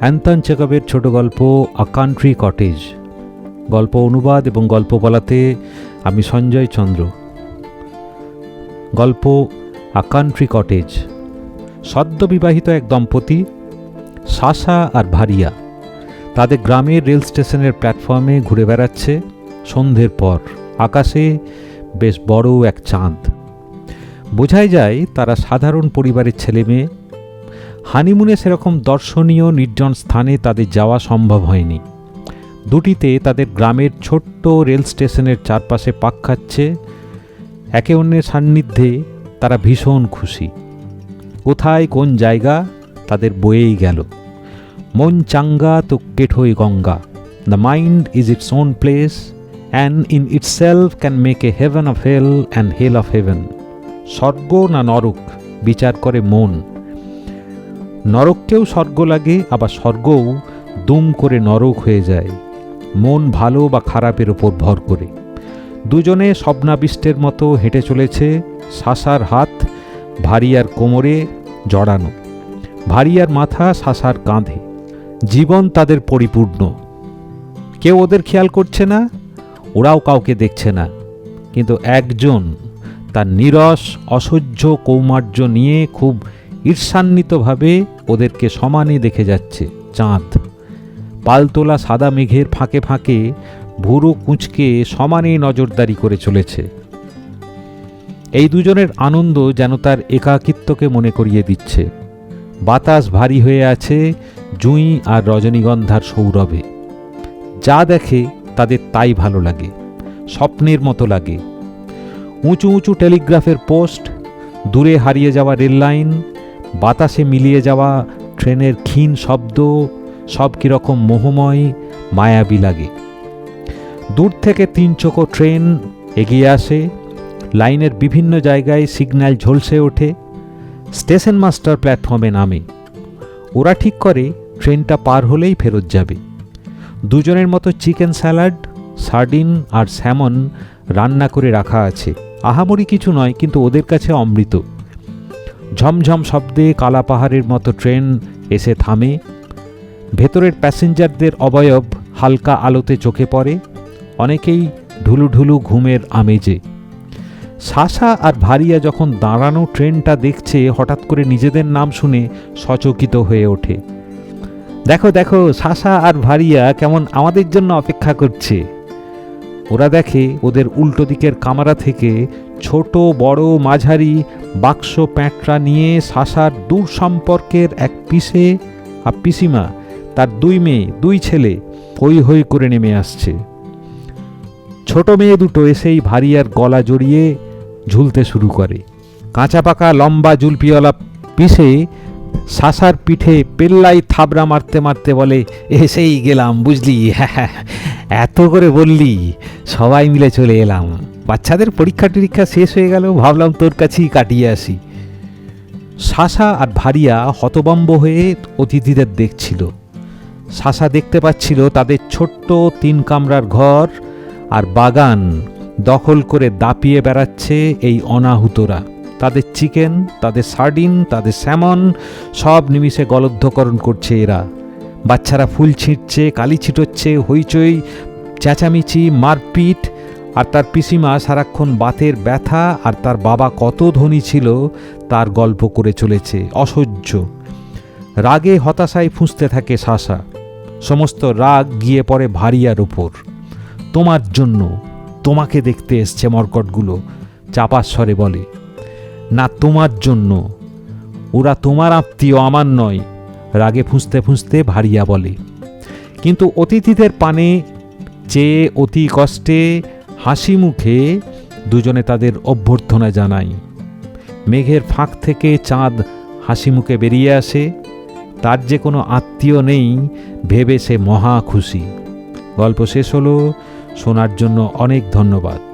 Anton চেকবের ছোট গল্প আ country cottage গল্প অনুবাদ এবং গল্প বলাতে আমি সঞ্জয় চন্দ্র। গল্প আ কান্ট্রি কটেজ সদ্যবিবাহিত এক দম্পতি, সাসা আর ভারিয়া। তাদের গ্রামের রেল স্টেশনের প্ল্যাটফর্মে ঘুরে বেড়াচ্ছে সন্ধ্যের পর। আকাশে বেশ বড় এক চাঁদ। বোঝাই যায় তারা সাধারণ পরিবারের ছেলে মেয়ে হানিমুনে সেরকম দর্শনীয় নির্জন স্থানে তাদের যাওয়া সম্ভব হয়নি। দুটিতে তাদের গ্রামের ছোট্ট রেল স্টেশনের চারপাশে পাক খাচ্ছে, একে অন্যের সান্নিধ্যে তারা ভীষণ খুশি। কোথায় কোন জায়গা তাদের বয়েই গেল। মন চাঙ্গা তো কেঠোই Ganga. The mind is its own place and in its self can make a heaven of hell and hell of heaven স্বর্গ না নরক, বিচার করে মন। নরককেও স্বর্গ লাগে, আবার স্বর্গও দুম করে নরক হয়ে যায়। মন ভালো বা খারাপের ওপর ভর করে। দুজনে স্বপ্নাবিষ্টের মতো হেঁটে চলেছে, শাসার হাত ভারিয়ার কোমরে জড়ানো। ভারিয়ার মাথা শাসার কাঁধে। জীবন তাদের পরিপূর্ণ। কেউ ওদের খেয়াল করছে না, ওরাও কাউকে দেখছে না। কিন্তু একজন তার নিরস, অসহ্য কৌমার্য নিয়ে খুব ঈর্ষান্বিতভাবে ওদেরকে সমানে দেখে যাচ্ছে চাঁদ। পালতোলা সাদা মেঘের ফাঁকে ফাঁকে ভুরু কুঁচকে সমানে নজরদারি করে চলেছে। এই দুজনের আনন্দ যেন তার একাকিত্বকে মনে করিয়ে দিচ্ছে। বাতাস ভারী হয়ে আছে জুঁই আর রজনীগন্ধার সৌরভে। যা দেখে তাদের তাই ভালো লাগে, স্বপ্নের মতো লাগে। উঁচু উঁচু টেলিগ্রাফের পোস্ট, দূরে হারিয়ে যাওয়া রেললাইন বাতাসে মিলিয়ে যাওয়া ট্রেনের ক্ষীণ শব্দ, সব কীরকম মোহময়, মায়াবী লাগে। দূর থেকে তিন চোখো ট্রেন এগিয়ে আসে, লাইনের বিভিন্ন জায়গায় সিগন্যাল ঝলসে ওঠে, স্টেশন মাস্টার প্ল্যাটফর্মে নামে। ওরা ঠিক করে, ট্রেনটা পার হলেই ফেরত যাবে। দুজনের মতো চিকেন স্যালাড, সার্ডিন আর স্যামন রান্না করে রাখা আছে। আহামরি কিছু নয়, কিন্তু ওদের কাছে অমৃত। ঝমঝম শব্দে কালা পাহাড়ের মতো ট্রেন এসে থামে। ভেতরের প্যাসেঞ্জারদের অবয়ব হালকা আলোতে চোখে পড়ে, অনেকেই ঢুলু ঢুলু ঘুমের আমেজে। শাসা আর ভারিয়া যখন দাঁড়ানো ট্রেনটা দেখছে, হঠাৎ করে নিজেদের নাম শুনে সচকিত হয়ে ওঠে। দেখো দেখো শাসা আর ভারিয়া কেমন আমাদের জন্য অপেক্ষা করছে। ওরা দেখে ওদের উল্টো দিকের কামারা থেকে ছোট, বড়, মাঝারি বাক্স প্যাঁটরা নিয়ে শাসার দূর সম্পর্কের এক পিসে আর পিসিমা, তার দুই মেয়ে, দুই ছেলে হই হই করে নেমে আসছে। ছোট মেয়ে দুটো এসেই ভারিয়ার গলা জড়িয়ে ঝুলতে শুরু করে। কাঁচা পাকা লম্বা জুলপিওয়ালা পিসে শাসার পিঠে পেল্লাই থাবড়া মারতে মারতে বলে, এসেই গেলাম, বুঝলি? হ্যাঁ এত করে বললি, সবাই মিলে চলে এলাম। বাচ্চাদের পরীক্ষা টরীক্ষা শেষ হয়ে গেল ভাবলাম তোর কাছেই কাটিয়ে আসি। শাসা আর ভারিয়া হতবম্ব হয়ে অতিথিদের দেখছিল। শাসা দেখতে পাচ্ছিল তাদের ছোট্ট তিন কামরার ঘর আর বাগান দখল করে দাপিয়ে বেড়াচ্ছে এই অনাহুতরা। তাদের চিকেন, তাদের সার্ডিন, তাদের স্যামন সব নিমিষে গলদ্ধকরণ করছে এরা। বাচ্চারা ফুল ছিঁটছে কালি ছিটোচ্ছে, হইচই, চেঁচামেচি, মারপিট আর তার পিসিমা সারাক্ষণ বাতের ব্যথা আর তার বাবা কত ধনী ছিল তার গল্প করে চলেছে, অসহ্য। রাগে হতাশায় ফুঁসতে থাকে শাসা সমস্ত রাগ গিয়ে পড়ে ভারিয়ার ওপর তোমার জন্য তোমাকে দেখতে এসছে মর্কটগুলো চাপার স্বরে বলে। না, তোমার জন্য। ওরা তোমার আত্মীয়, আমার নয়, রাগে ফুঁসতে ফুঁসতে ভারিয়া বলে। কিন্তু অতিথিদের পানে চেয়ে অতি কষ্টে হাসি মুখে দুজনে তাদের অভ্যর্থনা জানায়। মেঘের ফাঁক থেকে চাঁদ হাসি মুখে বেরিয়ে আসে। তার যে কোনো আত্মীয় নেই ভেবে সে মহা খুশি। গল্প শেষ হলো, শোনার জন্য অনেক ধন্যবাদ।